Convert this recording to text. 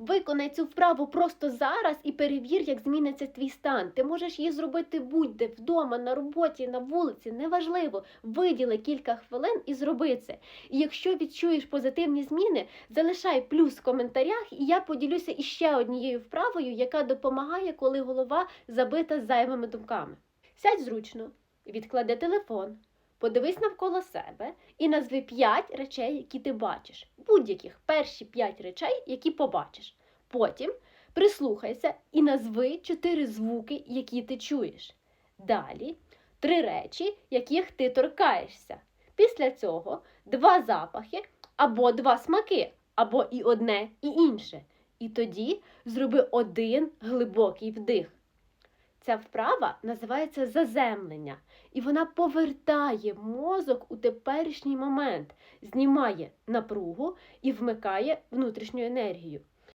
Виконай цю вправу просто зараз і перевір, як зміниться твій стан. Ти можеш її зробити будь-де, вдома, на роботі, на вулиці, неважливо. Виділи кілька хвилин і зроби це. І якщо відчуєш позитивні зміни, залишай плюс в коментарях, і я поділюся іще однією вправою, яка допомагає, коли голова забита зайвими думками. Сядь зручно, відклади телефон, подивись навколо себе і назви 5 речей, які ти бачиш. Будь-яких перші 5 речей, які побачиш. Потім прислухайся і назви 4 звуки, які ти чуєш. Далі три речі, яких ти торкаєшся. Після цього два запахи або два смаки, або і одне, і інше. І тоді зроби один глибокий вдих. Ця вправа називається заземлення, і вона повертає мозок у теперішній момент, знімає напругу і вмикає внутрішню енергію.